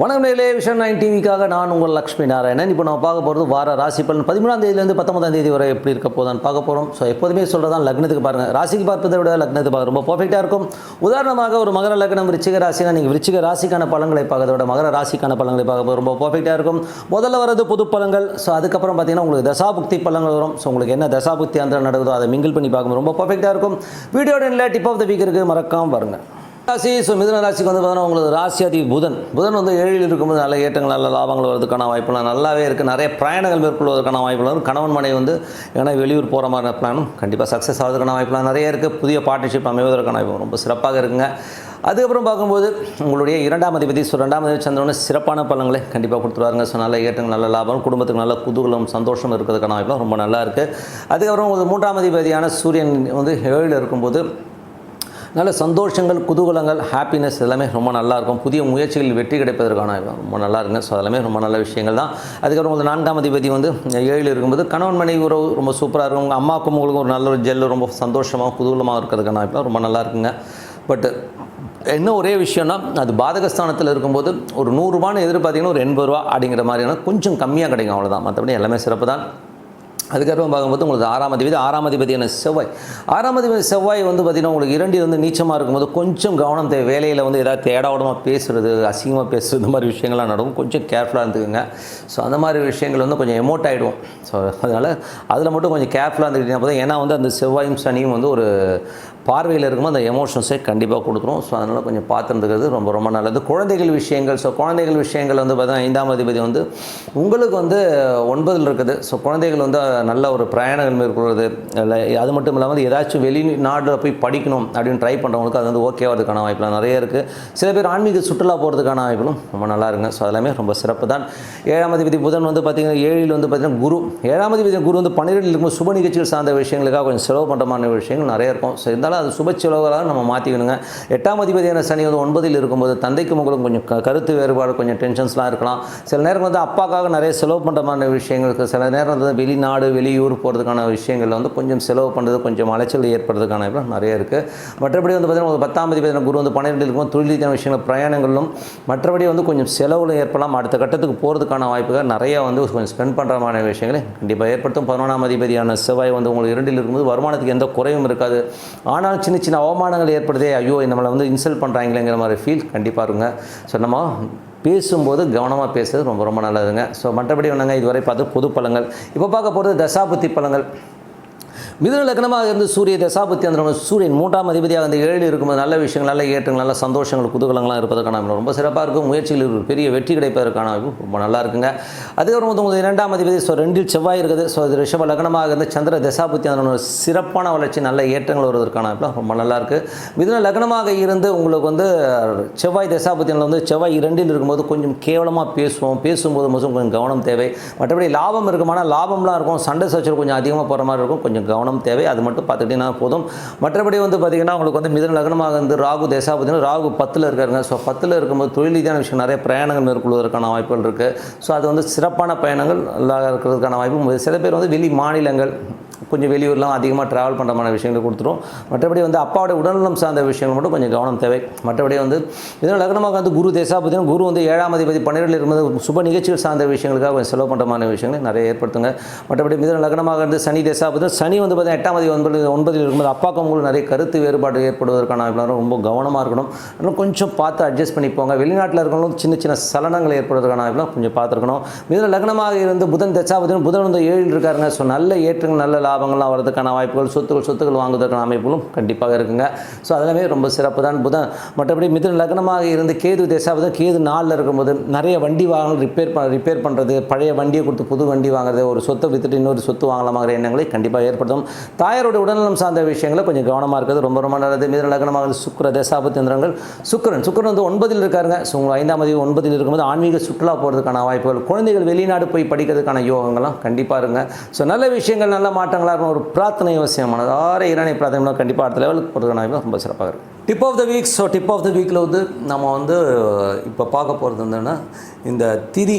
வணக்கம் நேர்களே vision nine டிவிக்காக நான் உங்கள் லக்ஷ்மி நாராயணன். இப்போ நம்ம பார்க்க போகிறது வார ராசி பலன். பதிமூணாம் தேதியிலேருந்து பத்தொன்பதாம் தேதி வரை எப்படி இருக்க போதான் பார்க்க போகிறோம் ஸோ எப்போதுமே சொல்கிறதான் லக்னத்துக்கு பாருங்கள் ராசிக்கு பார்ப்பதை விட லக்னத்துக்கு பார்க்க ரொம்ப பர்ஃபெக்டாக இருக்கும். உதாரணமாக ஒரு மகர லக்னம் விருச்சிக ராசினா நீங்கள் விருச்சிக ராசிக்கான பலன்களை பார்க்கறத விட மகர ராசிக்கான பலன்களை பார்க்க ரொம்ப பர்ஃபெக்டாக இருக்கும். முதல்ல வரது புது பலன்கள் ஸோ அதுக்கப்புறம் பார்த்தீங்கன்னா உங்களுக்கு தசாபுக்தி பலன்கள் வரும். ஸோ உங்களுக்கு என்ன தசாபுக்தி அந்த நடக்குதோ அதை மிங்கிள் பண்ணி பார்க்கும்போது ரொம்ப பர்ஃபெக்டாக இருக்கும். வீடியோட டிப் ஆஃப் த வீக் இருக்குது மறக்காமல் பாருங்கள் ராசி ஸோ மிதன ராசிக்கு வந்து பார்த்தீங்கன்னா உங்களுக்கு ராசியாதி புதன். புதன் வந்து ஏழில் இருக்கும்போது நல்ல ஏற்றங்கள் நல்ல லாபங்கள் வரதுக்கான வாய்ப்புலாம் நல்லாவே இருக்குது நிறைய பிரயாணங்கள் மேற்கொள்வதற்கான வாய்ப்புகள் வரும் கணவன் மனை வந்து ஏன்னா வெளியூர் போகிற மாதிரி பிளானும் கண்டிப்பாக சக்ஸஸ் ஆகிறதுக்கான வாய்ப்புலாம் நிறைய இருக்குது புதிய பார்ட்னர்ஷிப் அமைவதற்கான வாய்ப்பு ரொம்ப சிறப்பாக இருக்குங்க. அதுக்கப்புறம் பார்க்கும்போது உங்களுடைய இரண்டாம் அதிபதி ஸோ ரெண்டாம் அதிபதி சந்திரனு சிறப்பான பலன்களை கண்டிப்பாக கொடுத்துருவாருங்க. ஸோ நல்ல ஏற்றங்கள் நல்ல லாபம் குடும்பத்துக்கு நல்ல குதூகலம் சந்தோஷம் இருக்கிறதுக்கான வாய்ப்புலாம் ரொம்ப நல்லா இருக்குது அதுக்கப்புறம் உங்களுக்கு மூன்றாம் அதிபதியான சூரியன் வந்து ஏழில் இருக்கும்போது நல்ல சந்தோஷங்கள் குதூகலங்கள் ஹாப்பினஸ் எல்லாமே ரொம்ப நல்லாயிருக்கும். புதிய முயற்சிகளில் வெற்றி கிடைப்பதற்கான ரொம்ப நல்லா இருங்க ஸோ அதெல்லாமே ரொம்ப நல்ல விஷயங்கள் தான். அதுக்கப்புறம் உங்களுக்கு நான்காம் அதிபதி வந்து ஏழில் இருக்கும்போது கணவன் மனைவி உறவு ரொம்ப சூப்பராக இருக்கும். உங்கள் அம்மாவுக்கும் உங்களுக்கும் ஒரு நல்ல ஒரு ஜெல்லு ரொம்ப சந்தோஷமாக குதூகலமாக இருக்கிறதுக்கான வாய்ப்புலாம் ரொம்ப நல்லா இருக்குங்க பட் என்ன ஒரே விஷயம்னா அது பாதகஸ்தானத்தில் இருக்கும்போது ஒரு நூறுரூபான்னு எதிர்பார்த்தீங்கன்னா ஒரு எண்பது ரூபா அப்படிங்கிற மாதிரியான கொஞ்சம் கம்மியாக கிடைக்கும். அவ்வளோதான் மற்றபடி எல்லாமே சிறப்பு தான் அதுக்கப்புறம் பார்க்கும்போது உங்களுக்கு ஆறாம் அதிபதி ஆறாம் அதிபதியான செவ்வாய். ஆறாம் அதிபதி செவ்வாய் வந்து பார்த்திங்கன்னா உங்களுக்கு இரண்டில் வந்து நீச்சமாக இருக்கும்போது கொஞ்சம் கவனம் தேவை. வேலையில் வந்து ஏதாவது தேடாவிடமாக பேசுகிறது அசிங்கமாக பேசுகிறது இந்த மாதிரி விஷயங்கள்லாம் நடக்கும். கொஞ்சம் கேர்ஃபுல்லாக இருந்துக்குங்க. ஸோ அந்த மாதிரி விஷயங்கள் வந்து கொஞ்சம் எமோட் ஆகிடுவோம் ஸோ அதனால் அதில் மட்டும் கொஞ்சம் கேர்ஃபுல்லாக இருந்துக்கிட்டீங்கன்னா போதும். ஏன்னா வந்து அந்த செவ்வாயும் சனியும் வந்து ஒரு பார்வையில் இருக்கும்போது அந்த எமோஷன்ஸை கண்டிப்பாக கொடுத்துரும் ஸோ அதனால் கொஞ்சம் பார்த்துருந்துக்கிறது ரொம்ப ரொம்ப நல்லது. குழந்தைகள் விஷயங்கள் ஸோ குழந்தைகள் விஷயங்கள் வந்து பார்த்தீங்கன்னா ஐந்தாம் அதிபதி வந்து உங்களுக்கு வந்து ஒன்பதில் இருக்குது. ஸோ குழந்தைகள் வந்து நல்ல ஒரு பிரயாணங்கள் மேற்கொள்வது இல்லை அது மட்டும் இல்லாமல் ஏதாச்சும் வெளிநாட்டில் போய் படிக்கணும் அப்படின்னு ட்ரை பண்ணுறவங்களுக்கு அது வந்து ஓகே வரதுக்கான வாய்ப்புலாம் நிறைய இருக்குது சில பேர் ஆன்மீக சுற்றுலா போகிறதுக்கான வாய்ப்புகளும் ரொம்ப நல்லா இருங்க ஸோ அதெல்லாமே ரொம்ப சிறப்பு தான். ஏழாம் அதிபதி புதன் வந்து பார்த்திங்கன்னா ஏழில் வந்து பார்த்திங்கன்னா குரு. ஏழாம் அதிபதி குரு வந்து பன்னிரெண்டில் இருக்கும்போது சுப நிகழ்ச்சிகள் சார்ந்த விஷயங்களுக்காக கொஞ்சம் செலவு பண்ணுற மாதிரி விஷயங்கள் நிறைய இருக்கும். ஸோ இருந்தாலும் அது சுப செலவுகளாக நம்ம மாற்றிக்கணுங்க எட்டாம் அதிபதியான சனி வந்து ஒன்பதில் இருக்கும்போது தந்தைக்கு உங்களுக்கு கொஞ்சம் கருத்து வேறுபாடு கொஞ்சம் டென்ஷன்ஸ்லாம் இருக்கலாம். சில நேரம் வந்து அப்பாக்காக நிறைய செலவு பண்ணுற மாதிரி விஷயங்கள் இருக்குது சில நேரம் வந்து வெளிநாடு வெளியூர் போகிறதுக்கான விஷயங்களில் வந்து கொஞ்சம் செலவு பண்ணுறது கொஞ்சம் அலைச்சல் ஏற்படுறதுக்கான நிறைய இருக்குது மற்றபடி வந்து பார்த்திங்கன்னா ஒரு பத்தாம் அதிபதியான குரு வந்து பன்னிரெண்டு இருக்கும் தொழில் ரீதியான விஷயங்கள் பிரயாணங்களும் மற்றபடி வந்து கொஞ்சம் செலவில் ஏற்படலாம். அடுத்த கட்டத்துக்கு போகிறதுக்கான வாய்ப்புகள் நிறையா வந்து கொஞ்சம் ஸ்பெண்ட் பண்ணுற மாதிரி விஷயங்களை கண்டிப்பாக ஏற்படுத்தும். பதினொன்றாம் அதிபதியான செவ்வாய் வந்து உங்களுக்கு இரண்டில் இருக்கும்போது வருமானத்துக்கு எந்த குறையும் இருக்காது. ஆனால் சின்ன சின்ன அவமானங்கள் ஏற்படுதே ஐயோ நம்மளை வந்து இன்சல்ட் பண்ணுறாங்களேங்கிற மாதிரி ஃபீல் கண்டிப்பாக இருங்க ஸோ நம்ம பேசும்போது கவனமாக பேசுறது ரொம்ப ரொம்ப நல்லதுங்க. ஸோ மற்றபடி ஒன்றுங்க இதுவரை பார்த்து பொது பழங்கள். இப்போ பார்க்க போகிறது தசாபுத்தி பழங்கள். மிதுன லக்னமாக இருந்து சூரிய தசாபத்தி அந்த சூரியன் மூன்றாம் அதிபதியாக அந்த ஏழு இருக்கும்போது நல்ல விஷயங்கள் நல்ல ஏற்றங்கள் நல்ல சந்தோஷங்கள் குதூகலங்களாக இருப்பதற்கான ரொம்ப சிறப்பாக இருக்கும். முயற்சியில் ஒரு பெரிய வெற்றி கிடைப்பதற்கான ரொம்ப நல்லா இருக்குங்க. அதுக்கப்புறம் வந்து உங்களுக்கு இரண்டாம் அதிபதி ஸோ ரெண்டில் செவ்வாய் இருக்குது. ஸோ அது ரிஷப லக்னமாக இருந்து சந்திர தசாபத்தி அந்த சிறப்பான வளர்ச்சி நல்ல ஏற்றங்கள் வருவதற்கான ரொம்ப நல்லா இருக்குது மிதுன லக்னமாக இருந்து உங்களுக்கு வந்து செவ்வாய் தசாபத்தியில் வந்து செவ்வாய் இரண்டில் இருக்கும்போது கொஞ்சம் கேவலமாக பேசுவோம். பேசும்போது மட்டும் கொஞ்சம் கவனம் தேவை. மற்றபடி லாபம் இருக்குமானால் லாபம்லாம் இருக்கும். சண்டை சச்சரவு கொஞ்சம் அதிகமாக போகிற மாதிரி இருக்கும். கொஞ்சம் கவனம் கவனம் தேவை. அது மட்டும் பார்த்துக்கிட்டிங்கன்னா போதும். மற்றபடி வந்து பார்த்திங்கன்னா உங்களுக்கு வந்து மிதன லக்னமாக வந்து ராகு தசாபுத்தினா ராகு பத்தில் இருக்காருங்க. ஸோ பத்தில் இருக்கும்போது தொழில் ரீதியான விஷயம் நிறைய பிரயாணங்கள் மேற்கொள்வதற்கான வாய்ப்புகள் இருக்குது ஸோ அது வந்து சிறப்பான பயணங்கள் இருக்கிறதுக்கான வாய்ப்பு. சில பேர் வந்து வெளி மாநிலங்கள் கொஞ்சம் வெளியூர்லாம் அதிகமாக ட்ராவல் பண்ணுறமான விஷயங்களை கொடுத்துரும். மற்றபடி வந்து அப்பாவோட உடல்நலம் சார்ந்த விஷயங்கள் மட்டும் கொஞ்சம் கவனம் தேவை. மற்றபடி வந்து இதனால் லக்னமாக வந்து குரு தேசாபதினம் குரு வந்து ஏழாம் அதிபதி பன்னிரெண்டில் இருக்கும்போது சுப நிகழ்ச்சிகள் சார்ந்த விஷயங்களுக்காக கொஞ்சம் செலவு பண்ணுறமான விஷயங்களை நிறைய ஏற்படுத்துங்க. மற்றபடி மிதன லக்னமாக இருந்து சனி தேசாபதினம் சனி வந்து பார்த்தீங்கன்னா எட்டாம் அதிபதி ஒன்பது ஒன்பதில் இருக்கும்போது அப்பாக்கு உங்களுக்கு நிறைய கருத்து வேறுபாடு ஏற்படுவதற்கான எல்லாரும் ரொம்ப கவனமாக இருக்கணும். இன்னும் கொஞ்சம் பார்த்து அட்ஜஸ்ட் பண்ணிப்போங்க வெளிநாட்டில் இருக்கிறவங்களும் சின்ன சின்ன சலனங்கள் ஏற்படுவதற்கான எல்லாம் கொஞ்சம் பார்த்துருக்கணும். மிதன லக்னமாக இருந்து புதன் தச்சாபதியும் புதன் வந்து ஏழு இருக்காருங்க. ஸோ நல்ல ஏற்றங்கள் நல்ல லாபங்கள்லாம் வரதுக்கான வாய்ப்புகள் சொத்துக்கள் சொத்துக்கள் வாங்குவதற்கான அமைப்புகளும் கண்டிப்பாக இருக்குங்க. ஸோ அதெல்லாமே ரொம்ப சிறப்பு தான் புதன் மற்றபடி மிதன் லக்னமாக இருந்து கேது தேசாபதம் கேது நாளில் இருக்கும்போது நிறைய வண்டி வாங்கணும் ரிப்பேர் ப ரிப்பேர் பண்ணுறது பழைய வண்டியை கொடுத்து புது வண்டி வாங்குறது ஒரு சொத்தை வித்துட்டு இன்னொரு சொத்து வாங்கலாமாங்கிற எண்ணங்களை கண்டிப்பாக ஏற்படுத்தும். தாயாரோட உடல்நலம் சார்ந்த விஷயங்களை கொஞ்சம் கவனமாக இருக்கிறது. ரொம்ப ரொம்ப நல்லது. மிதுன லக்னமாக சுக்கர சுக்கிர தேசாபத்தியந்திரங்கள் சுக்கிரன். சுக்கிரன் வந்து ஒன்பதில் இருக்காருங்க. ஸோ உங்கள் ஐந்தாம் அதிபதி ஒன்பதில் இருக்கும்போது ஆன்மீக சுற்றுலா போகிறதுக்கான வாய்ப்புகள் குழந்தைகள் வெளிநாடு போய் படிக்கிறதுக்கான யோகங்கள்லாம் கண்டிப்பாக இருங்க. ஸோ நல்ல விஷயங்கள் நல்ல மாற்றங்களாக இருக்கும். ஒரு பிரார்த்தனை அவசியமானது மனதார இரணை பிரார்த்தனை கண்டிப்பாக அடுத்த லெவலுக்கு போகிறதுக்கான வாய்ப்பு ரொம்ப சிறப்பாக இருக்கும். Tip of the week so tip of the வீக்கில் வந்து நம்ம வந்து இப்போ பார்க்க போகிறது என்னென்னா இந்த திதி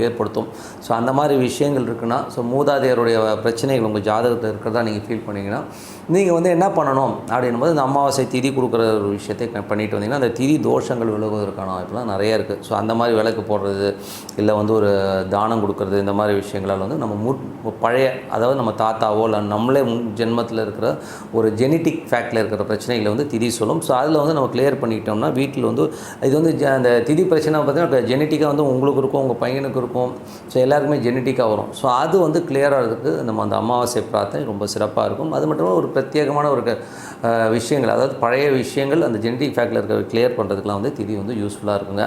ஏற்படுத்தும். ஸோ அந்த மாதிரி விஷயங்கள் இருக்குன்னா ஸோ மூதாதையருடைய பிரச்சனைகள் உங்கள் ஜாதகத்தில் இருக்கிறதா நீங்கள் ஃபீல் பண்ணிங்கன்னா நீங்கள் வந்து என்ன பண்ணணும் அப்படின்னும் போது இந்த அமாவாசை திதி கொடுக்குற ஒரு விஷயத்தை க- பண்ணிட்டு வந்தீங்கன்னா அந்த திதி தோஷங்கள் விலகுவதற்கான வாய்ப்புலாம் நிறைய இருக்குது ஸோ அந்த மாதிரி விளக்கு போடுறது இல்லை வந்து ஒரு தானம் கொடுக்கறது இந்த மாதிரி விஷயங்களால் வந்து நம்ம மு பழைய அதாவது நம்ம தாத்தாவோ இல்லை நம்மளே முன் ஜென்மத்தில் இருக்கிற ஒரு ஜெனட்டிக் ஃபேக்டில் இருக்கிற பிரச்சனைகளை வந்து திதி சொல்லும். ஸோ அதில் வந்து நம்ம கிளியர் பண்ணிக்கிட்டோம்னா வீட்டில் வந்து இது வந்து ஜ- அந்த திதி பிரச்சனை பார்த்தீங்கன்னா ஜெனட்டிக்காக வந்து உங்களுக்கு இருக்கும் உங்கள் பையனுக்கு இருக்கும். ஸோ எல்லாருக்குமே ஜெனட்டிக்காக வரும். ஸோ அது வந்து clear ஆகிறதுக்கு நம்ம அந்த அமாவாசை பிரார்த்தனை ரொம்ப சிறப்பாக இருக்கும். அது மட்டும் ஒரு பிரத்யேகமான ஒரு விஷயங்கள் அதாவது பழைய விஷயங்கள் அந்த ஜெனட்டிக் ஃபேக்டில் இருக்கிற கிளியர் பண்ணுறதுக்குலாம் வந்து திதி வந்து யூஸ்ஃபுல்லாக இருக்குங்க.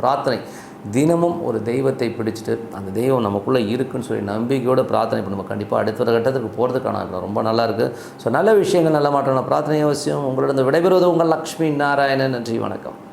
பிரார்த்தனை. தினமும் ஒரு தெய்வத்தை பிடிச்சிட்டு அந்த தெய்வம் நமக்குள்ளே இருக்குன்னு சொல்லி நம்பிக்கையோட பிரார்த்தனை இப்போ நம்ம கண்டிப்பாக அடுத்த கட்டத்துக்கு போகிறதுக்கான ரொம்ப நல்லா இருக்குது ஸோ நல்ல விஷயங்கள் நல்ல மாற்றம் பிரார்த்தனை அவசியம். உங்களிடம் விடைபெறுவது உங்கள் லக்ஷ்மி நாராயணன். நன்றி வணக்கம்.